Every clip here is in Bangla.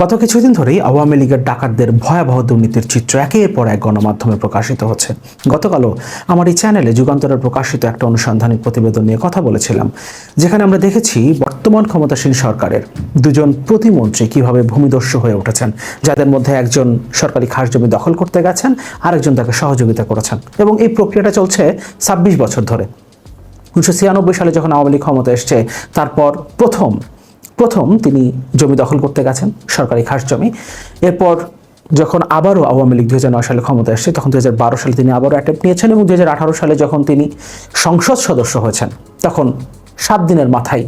গত কিছুদিন ধরেই আওয়ামী লীগের ডাকাতদের ভয়াবহ দুর্নীতির চিত্র একের পর এক গণমাধ্যমে প্রকাশিত হচ্ছে। গতকালও আমার এই চ্যানেলে যুগান্তরের প্রকাশিত একটা অনুসন্ধানী প্রতিবেদন নিয়ে কথা বলেছিলাম, যেখানে আমরা দেখেছি বর্তমান ক্ষমতাসীন সরকারের দুজন প্রতিমন্ত্রী কীভাবে ভূমিদস্যু হয়ে উঠেছেন, যাদের মধ্যে একজন সরকারি খাস জমি দখল করতে গেছেন, আরেকজন তাকে সহযোগিতা করেছেন এবং এই প্রক্রিয়াটা চলছে ছাব্বিশ বছর ধরে। উনিশশো ছিয়ানব্বই সালে যখন আওয়ামী লীগ ক্ষমতা এসছে, তারপর প্রথম প্রথম তিনি জমি দখল করতে গেছেন, সরকারি খাস জমি। এরপর যখন আবারও আওয়ামী লীগ দুই হাজার নয় সালে ক্ষমতা এসছে তখন দুই হাজার বারো সালে তিনি আবারও অ্যাটেম্প নিয়েছেন এবং দুহাজার আঠারো সালে যখন তিনি সংসদ সদস্য হয়েছেন, তখন সাত দিনের মাথায়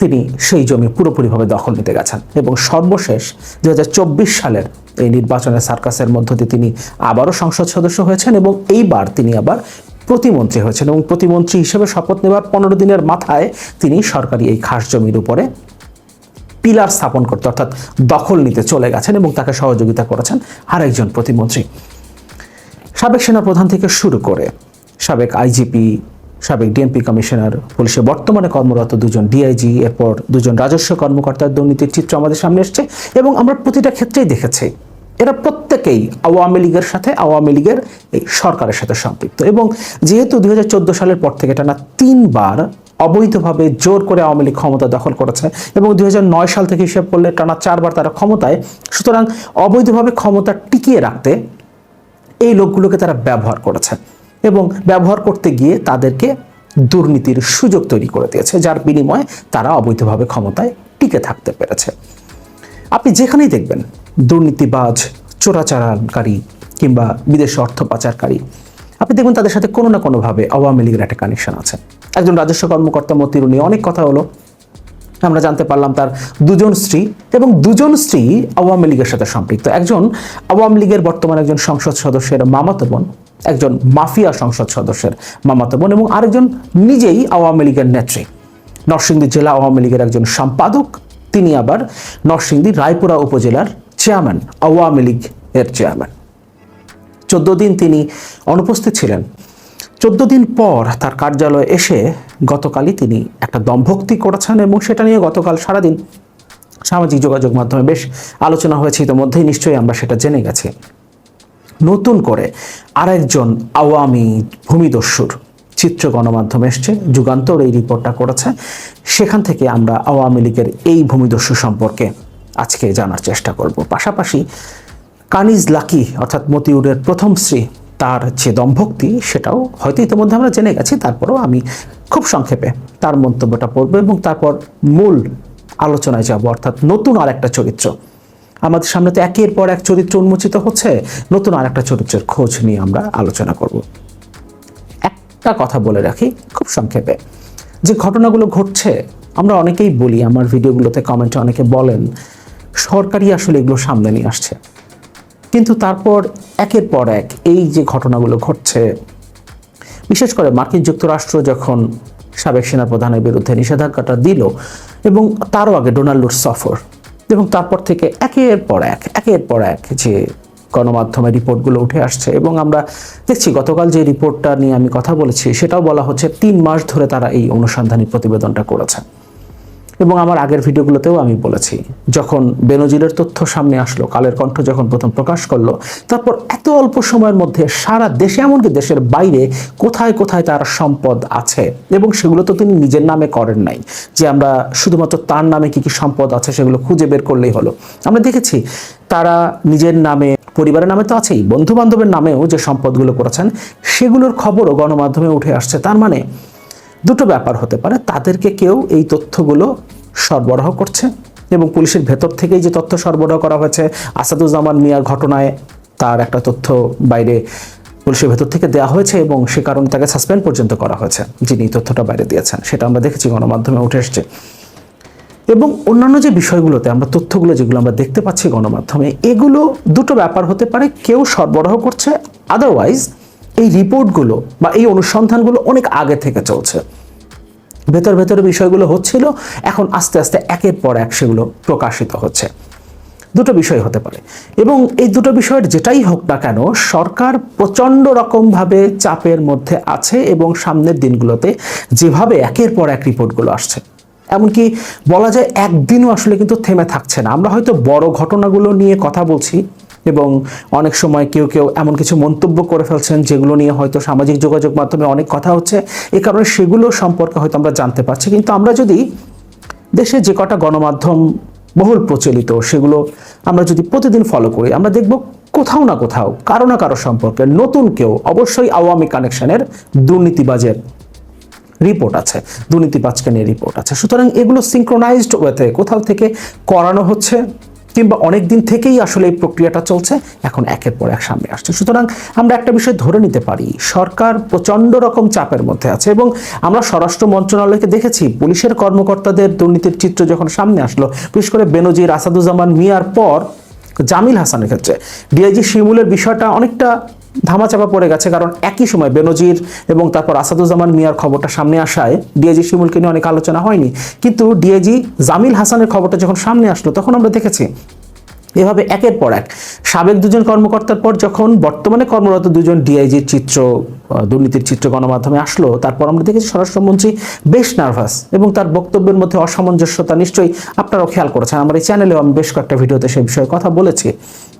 তিনি সেই জমি পুরোপুরিভাবে দখল নিতে গেছেন এবং সর্বশেষ দু হাজার চব্বিশ সালের এই নির্বাচনের সার্কাসের মধ্য দিয়ে তিনি আবারও সংসদ সদস্য হয়েছেন এবং এইবার তিনি আবার প্রতিমন্ত্রী হয়েছেন এবং প্রতিমন্ত্রী হিসেবে শপথ নেওয়ার পনেরো দিনের মাথায় তিনি সরকারি এই খাস জমির উপরে পিলার স্থাপন করতে, অর্থাৎ দখল নিতে চলে গেছেন এবং তাকে সহযোগিতা করেছেন আরেকজন প্রতিমন্ত্রী। সাবেক সেনাপ্রধান থেকে শুরু করে সাবেক আইজিপি, সাবেক ডিএমপি কমিশনার, পুলিশে বর্তমানে কর্মরত দুজন ডিআইজি, এরপর দুজন রাজস্ব কর্মকর্তার দুর্নীতির চিত্র আমাদের সামনে এসছে এবং আমরা প্রতিটা ক্ষেত্রেই দেখেছি এরা প্রত্যেকেই আওয়ামী লীগের সাথে, আওয়ামী লীগের এই সরকারের সাথে সম্পৃক্ত এবং যেহেতু দুই হাজার চোদ্দ সালের পর থেকে টানা তিনবার অবৈধভাবে জোর করে আওয়ামী লীগ ক্ষমতা দখল করেছে এবং দুই হাজার নয় সাল থেকে হিসেব করলে টানা চারবার তারা ক্ষমতায়। সুতরাং অবৈধভাবে ক্ষমতা টিকিয়ে রাখতে এই লোকগুলোকে তারা ব্যবহার করেছে এবং ব্যবহার করতে গিয়ে তাদেরকে দুর্নীতির সুযোগ তৈরি করে দিয়েছে, যার বিনিময়ে তারা অবৈধভাবে ক্ষমতায় টিকে থাকতে পেরেছে। আপনি যেখানেই দেখবেন দুর্নীতিবাজ, চোরাচালানকারী কিংবা বিদেশে অর্থ পাচারকারী, আপনি দেখবেন তাদের সাথে কোনো না কোনোভাবে আওয়ামী লীগের একটা কানেকশন আছে। একজন রাজস্ব কর্মকর্তা মতিরু নিয়ে অনেক কথা হলো। আমরা জানতে পারলাম তার দুজন স্ত্রী এবং দুজন স্ত্রী আওয়ামী লীগের সাথে সম্পৃক্ত। একজন আওয়ামী লীগের বর্তমান একজন সংসদ সদস্যের মামাতো বোন, একজন মাফিয়া সংসদ সদস্যের মামাতো বোন এবং আরেকজন নিজেই আওয়ামী লীগের নেত্রী। নরসিংদী জেলা আওয়ামী লীগের একজন সম্পাদক, তিনি আবার নরসিংদী রায়পুরা উপজেলার চেয়ারম্যান, আওয়ামী লীগ এর চেয়ারম্যান। চোদ্দ দিন তিনি অনুপস্থিত ছিলেন। চোদ্দ দিন পর তার কার্যালয়ে এসে গতকালই তিনি একটা দম্ভক্তি করেছেন এবং সেটা নিয়ে গতকাল সারাদিন সামাজিক যোগাযোগ মাধ্যমে বেশ আলোচনা হয়েছে। ইতিমধ্যেই নিশ্চয়ই আমরা সেটা জেনে গেছি। নতুন করে আরেকজন আওয়ামী ভূমিদস্যুর চিত্র গণমাধ্যমে এসছে, যুগান্তর এই রিপোর্টটা করেছে। সেখান থেকে আমরা আওয়ামী লীগের এই ভূমিদস্যু সম্পর্কে আজকে জানার চেষ্টা করব। পাশাপাশি কানিজ লাকি, অর্থাৎ মতিউরের প্রথম স্ত্রী তার যে দম্ভক্তি সেটাও হয়তো ইতিমধ্যে আমরা জেনে গেছি, তারপরেও আমি খুব সংক্ষেপে তার মন্তব্যটা পড়ব এবং তারপর মূল আলোচনায় যাব, অর্থাৎ নতুন আর একটা চরিত্র। আমাদের সামনে তো একের পর এক চরিত্র উন্মোচিত হচ্ছে, নতুন আর একটা চরিত্রের খোঁজ নিয়ে আমরা আলোচনা করব। একটা কথা বলে রাখি, খুব সংক্ষেপে। যে ঘটনাগুলো ঘটছে, আমরা অনেকেই বলি, আমার ভিডিওগুলোতে কমেন্টে অনেকে বলেন, সরকারই আসলে এগুলো সামনে নিয়ে আসছে। কিন্তু তারপর একের পর এক এই যে ঘটনাগুলো ঘটছে, বিশেষ করে মার্কিন যুক্তরাষ্ট্র যখন সাবেক সেনাপ্রধানের বিরুদ্ধে নিষেধাজ্ঞাটা দিল এবং তারও আগে ডোনাল্ডোর সফর এবং তারপর থেকে একের পর এক, একের পর এক যে গণমাধ্যমে রিপোর্টগুলো উঠে আসছে এবং আমরা দেখছি গতকাল যে রিপোর্টটা নিয়ে আমি কথা বলেছি সেটাও বলা হচ্ছে তিন মাস ধরে তারা এই অনুসন্ধানী প্রতিবেদনটা করেছে এবং আমার আগের ভিডিওগুলোতেও আমি বলেছি, যখন বেনজিরের তথ্য সামনে আসলো, কালের কণ্ঠ যখন প্রথম প্রকাশ করল, তারপর এত অল্প সময়ের মধ্যে সারা দেশে, এমনকি দেশের বাইরে কোথায় কোথায় তার সম্পদ আছে? এবং সেগুলো তো তিনি নিজের নামে করেন নাই, যে আমরা শুধুমাত্র তার নামে কি কি সম্পদ আছে সেগুলো খুঁজে বের করলেই হলো। আমরা দেখেছি তারা নিজের নামে, পরিবারের নামে তো আছেই বন্ধু বান্ধবের নামেও যে সম্পদগুলো করেছেন, সেগুলোর খবরও গণমাধ্যমে উঠে আসছে। তার মানে দুটো ব্যাপার হতে পারে। তাদেরকে কেউ এই তথ্যগুলো সরবরাহ করছে এবং পুলিশের ভেতর থেকেই যে তথ্য সরবরাহ করা হয়েছে, আসাদুজ্জামান মিয়ার ঘটনায় তার একটা তথ্য বাইরে পুলিশের ভেতর থেকে দেওয়া হয়েছে এবং সে কারণে তাকে সাসপেন্ড পর্যন্ত করা হয়েছে, যিনি তথ্যটা বাইরে দিয়েছেন। সেটা আমরা দেখেছি, গণমাধ্যমে উঠে এসছে। এবং অন্যান্য যে বিষয়গুলোতে আমরা তথ্যগুলো যেগুলো আমরা দেখতে পাচ্ছি গণমাধ্যমে, এগুলো দুটো ব্যাপার হতে পারে। কেউ সরবরাহ করছে আদারওয়াইজ এই রিপোর্টগুলো বা এই অনুসন্ধানগুলো অনেক আগে থেকে চলছে। ভেতর ভেতরে বিষয়গুলো হচ্ছিল, এখন আস্তে আস্তে একের পর এক সেগুলো প্রকাশিত হচ্ছে। দুটো বিষয় হতে পারে। এবং এই দুটো বিষয়ের যেটাই হোক না কেন, সরকার প্রচণ্ড রকমভাবে চাপের মধ্যে আছে এবং সামনের দিনগুলোতে যেভাবে একের পর এক রিপোর্টগুলো আসছে। এমনকি বলা যায় একদিনও আসলে কিন্তু থেমে থাকছে না। আমরা হয়তো বড় ঘটনাগুলো নিয়ে কথা বলছি এবং অনেক সময় কেউ কেউ এমন কিছু মন্তব্য করে ফেলছেন যেগুলো নিয়ে হয়তো সামাজিক যোগাযোগ মাধ্যমে অনেক কথা হচ্ছে। এ কারণে সেগুলো সম্পর্কে হয়তো আমরা জানতে পারছি। কিন্তু আমরা যদি দেশে যে কটা গণমাধ্যম বহুল প্রচলিত, সেগুলো আমরা যদি প্রতিদিন ফলো করি, আমরা দেখব কোথাও না কোথাও, কারও না কারও সম্পর্কে নতুন কেউ অবশ্যই আওয়ামী কানেকশনের দুর্নীতিবাজের রিপোর্ট আছে, দুর্নীতিবাজকে নিয়ে রিপোর্ট আছে। সুতরাং এগুলো সিঙ্ক্রোনাইজড ওয়েতে কোথাও থেকে করানো হচ্ছে। কিংবা অনেক দিন থেকেই আসলে এই প্রক্রিয়াটা চলছে, এখন একের পর এক সামনে আসছে। সুতরাং আমরা একটা বিষয় ধরে নিতে পারি, সরকার প্রচণ্ড রকম চাপের মধ্যে আছে এবং আমরা স্বরাষ্ট্র মন্ত্রণালয়কে দেখেছি, পুলিশের কর্মকর্তাদের দুর্নীতির চিত্র যখন সামনে আসলো, বিশেষ করে বেনজির আসাদুজ্জামান মিয়ার পর জামিল হাসানের ক্ষেত্রে। ডিআইজি শিমুলের বিষয়টা অনেকটা ধামাচাপা পড়ে গেছে কারণ একই সময় বেনজির এবং তারপর আসাদুজ্জামান মিয়ার খবরটা সামনে আসায় ডিআইজি শিমুলকে নিয়ে অনেক আলোচনা হয়নি। কিন্তু ডিআইজি জামিল হাসানের খবরটা যখন সামনে আসলো, তখন আমরা দেখেছি এভাবে একের পর এক সাবেক দুজন কর্মকর্তার পর যখন বর্তমানে কর্মরত দুজন ডিআইজির চিত্র দুর্নীতির চিত্র গণমাধ্যমে আসলো, তারপর আমরা দেখেছি স্বরাষ্ট্রমন্ত্রী বেশ নার্ভাস এবং তার বক্তব্যের মধ্যে অসামঞ্জস্যতা নিশ্চয়ই আপনারাও খেয়াল করেছেন। আমার এই চ্যানেলেও আমি বেশ কয়েকটা ভিডিওতে সেই বিষয়ে কথা বলেছি।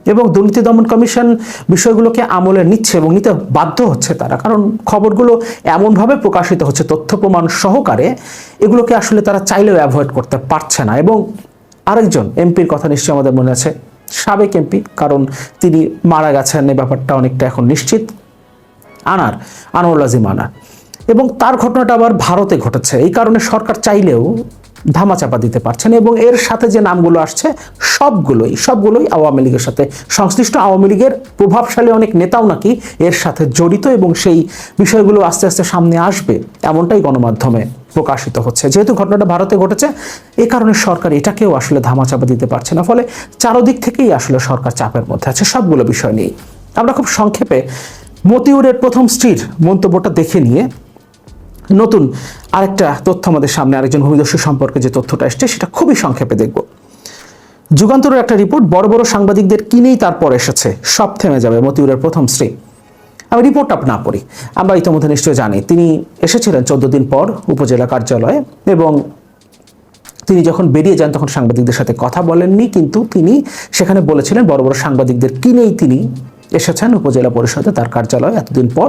এবং দুর্নীতি দমন কমিশন বিষয়গুলোকে আমলে নিচ্ছে এবং নিতে বাধ্য হচ্ছে তারা। কারণ খবরগুলো এমনভাবে প্রকাশিত হচ্ছে, তথ্য প্রমাণ সহকারে, এগুলোকে আসলে তারা চাইলেও অ্যাভয়েড করতে পারছে না। এবং আরেকজন এমপির কথা নিশ্চয়ই আমাদের মনে আছে, সাবেক এমপি, কারণ তিনি মারা গেছেন, এই ব্যাপারটা অনেকটা এখন নিশ্চিত। আনার, আনোয়ার আজিম আনার। এবং তার ঘটনাটা আবার ভারতে ঘটেছে। এই কারণে সরকার চাইলেও ধামাচাপা দিতে পারছেন এবং এর সাথে যে নামগুলো আসছে, সবগুলোই সবগুলোই আওয়ামী লীগের সাথে সংশ্লিষ্ট। আওয়ামী লীগের প্রভাবশালী অনেক নেতাও নাকি এর সাথে জড়িত এবং সেই বিষয়গুলো আস্তে আস্তে সামনে আসবে এমনটাই গণমাধ্যমে প্রকাশিত হচ্ছে। যেহেতু ঘটনাটা ভারতে ঘটেছে, এ কারণে সরকার এটাকেও আসলে ধামাচাপা দিতে পারছে না, ফলে চারদিক থেকেই আসলে সরকার চাপের মধ্যে আছে সবগুলো বিষয় নিয়ে আমরা খুব সংক্ষেপে মতিউরের প্রথম স্ত্রীর মন্তব্যটা দেখে নিয়ে নতুন আরেকটা তথ্য আমাদের সামনে, আরেকজন ভূমিদস্যু সম্পর্কে যে তথ্যটা এসছে, সেটা খুবই সংক্ষেপে দেখব। যুগান্তরের একটা রিপোর্ট, বড় বড় সাংবাদিকদের কিনেই তারপর এসেছে, সব থেমে যাবে, মতিউরের প্রথম স্ত্রী। আমি রিপোর্টটা না পড়ি, আমরা ইতিমধ্যে নিশ্চয়ই জানি, তিনি এসেছিলেন চোদ্দ দিন পর উপজেলা কার্যালয়ে এবং তিনি যখন বেরিয়ে যান, তখন সাংবাদিকদের সাথে কথা বলেননি, কিন্তু তিনি সেখানে বলেছিলেন, বড় বড় সাংবাদিকদের কিনেই তিনি এসেছেন উপজেলা পরিষদে তার কার্যালয়ে এতদিন পর।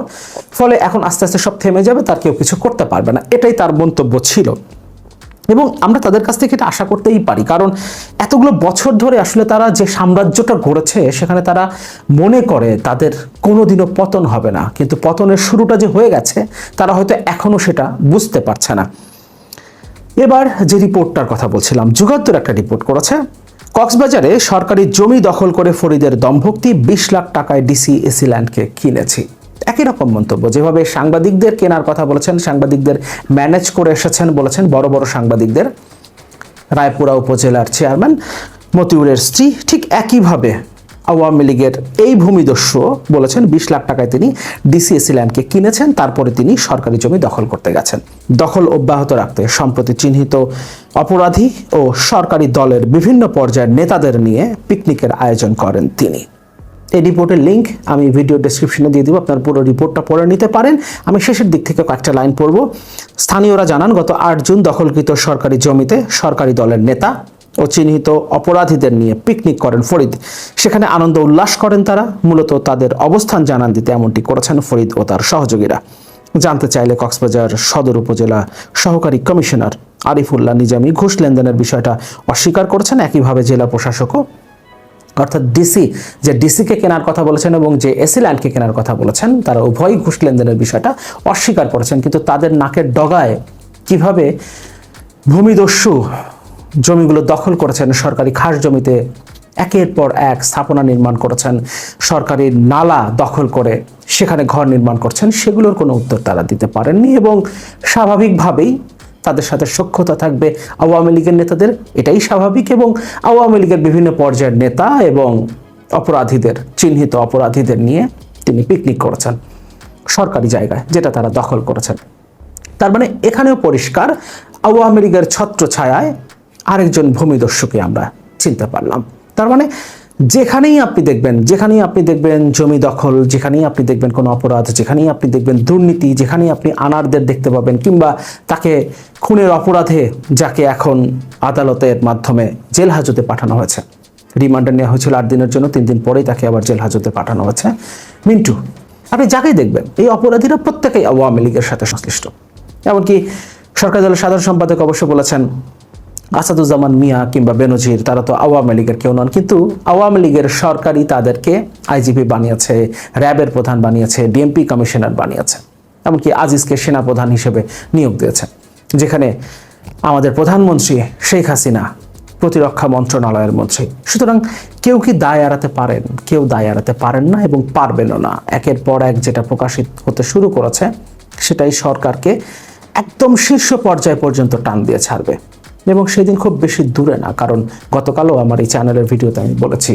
ফলে এখন আস্তে আস্তে সব থেমে যাবে, তার কেউ কিছু করতে পারবে না। এটাই তার মন্তব্য ছিল। এবং আমরা তাদের কাছ থেকে এটা আশা করতেই পারি, কারণ এতগুলো বছর ধরে আসলে তারা যে সাম্রাজ্যটা গড়েছে, সেখানে তারা মনে করে তাদের কোনোদিনও পতন হবে না। কিন্তু পতনের শুরুটা যে হয়ে গেছে, তারা হয়তো এখনও সেটা বুঝতে পারছে না। এবার যে রিপোর্টটার কথা বলছিলাম, যুগান্তর একটা রিপোর্ট করেছে। কক্সবাজারে সরকারি জমি দখল করে ফরিদের দম্ভক্তি, বিশ লাখ টাকায় ডিসি এসি ল্যান্ডকে কিনেছি। একই রকম মন্তব্য, যেভাবে সাংবাদিকদের কেনার কথা বলেছেন, সাংবাদিকদের ম্যানেজ করে এসেছেন বলেছেন বড় বড় সাংবাদিকদের। রায়পুরা উপজেলার চেয়ারম্যান মতিউরের স্ত্রী ঠিক একইভাবে আওয়ামী লীগের এই ভূমিদস্যু বলেছেন বিশ লাখ টাকায় তিনি ডিসিএসি ল্যান্ডকে কিনেছেন, তারপরে তিনি সরকারি জমি দখল করতে গেছেন। দখল অব্যাহত রাখতে সম্প্রতি চিহ্নিত অপরাধী ও সরকারি দলের বিভিন্ন পর্যায়ের নেতাদের নিয়ে পিকনিকের আয়োজন করেন তিনি। এই রিপোর্টের লিঙ্ক আমি ভিডিও ডেসক্রিপশনে দিয়ে দিব, আপনার পুরো রিপোর্টটা পড়ে নিতে পারেন। আমি শেষের দিক থেকে কয়েকটা লাইন পড়ব। স্থানীয়রা জানান, গত আট জুন দখলকৃত সরকারি জমিতে সরকারি দলের নেতা ও চিহ্নিত অপরাধীদের নিয়ে পিকনিক করেন ফরিদ। সেখানে আনন্দ উল্লাস করেন তারা। মূলত তাদের অবস্থান জানান দিতে এমনটি করেছেন ফরিদ ও তার সহযোগীরা। জানতে চাইলে কক্সবাজার সদর উপজেলা সহকারী কমিশনার আরিফুল্লাহ নিজামী ঘুষ লেনদেনের বিষয়টা অস্বীকার করেছেন। একইভাবে জেলা প্রশাসকও, অর্থাৎ ডিসি, যে ডিসিকে কেনার কথা বলেছেন এবং যে এসি ল্যান্ডকে কেনার কথা বলেছেন, তারা উভয়ই ঘুষ লেনদেনের বিষয়টা অস্বীকার করেছেন। কিন্তু তাদের নাকের ডগায় কীভাবে ভূমিদস্যু জমিগুলো দখল করেছেন সরকারি খাস জমিতে। একের পর এক স্থাপনা নির্মাণ করেছেন। সরকারি নালা দখল করে সেখানে ঘর নির্মাণ করছেন। সেগুলোর কোনো উত্তর তারা দিতে পারেননি এবং স্বাভাবিকভাবেই তাদের সাথে সক্ষতা থাকবে। আওয়ামী লীগের নেতাদের এটাই স্বাভাবিক এবং আওয়ামী লীগের বিভিন্ন পর্যায়ের নেতা এবং অপরাধীদের, চিহ্নিত অপরাধীদের নিয়ে তিনি পিকনিক করেছেন। সরকারি জায়গায় যেটা তারা দখল করেছেন। তার মানে এখানেও পরিষ্কার, আওয়ামী লীগের ছত্র ছায়ায় আরেকজন ভূমিদস্যুকে আমরা চিনতে পারলাম। তার মানে যেখানেই আপনি দেখবেন, যেখানেই আপনি দেখবেন জমি দখল, যেখানেই আপনি দেখবেন কোনো অপরাধ, যেখানেই আপনি দেখবেন দুর্নীতি, যেখানেই আপনি আনারদের দেখতে পাবেন কিংবা তাকে খুনের অপরাধে যাকে এখন আদালতের মাধ্যমে জেল হাজতে পাঠানো হয়েছে। রিমান্ডে নেওয়া হয়েছিল আট দিনের জন্য, তিন দিন পরেই তাকে আবার জেল হাজতে পাঠানো হয়েছে। মিন্টু, আপনি যাকেই দেখবেন, এই অপরাধীরা প্রত্যেকেই আওয়ামী লীগের সাথে সংশ্লিষ্ট। এমনকি সরকারি দলের সাধারণ সম্পাদক অবশ্য বলেছেন আসাদুজ্জামান মিয়া কিংবা বেনজির, তারা তো আওয়ামী লীগের কেউ নন। কিন্তু আওয়ামী লীগের সরকারই তাদেরকে আইজিপি বানিয়েছে, র্যাবের প্রধান বানিয়েছে, ডিএমপি কমিশনার বানিয়েছে, এমনকি আজিজকে সেনাপ্রধান হিসেবে নিয়োগ দিয়েছে, যেখানে আমাদের প্রধানমন্ত্রী শেখ হাসিনা, প্রতিরক্ষা মন্ত্রণালয়ের মন্ত্রী। সুতরাং কেউ কি দায় এড়াতে পারেন? কেউ দায় এড়াতে পারেন না এবং পারবেনও না। একের পর এক যেটা প্রকাশিত হতে শুরু করেছে, সেটাই সরকারকে একদম শীর্ষ পর্যায় পর্যন্ত টান দিয়ে ছাড়বে। এবং সেদিন খুব বেশি দূরে না কারণ গতকালও আমার এই চ্যানেলের ভিডিওতে আমি বলেছি।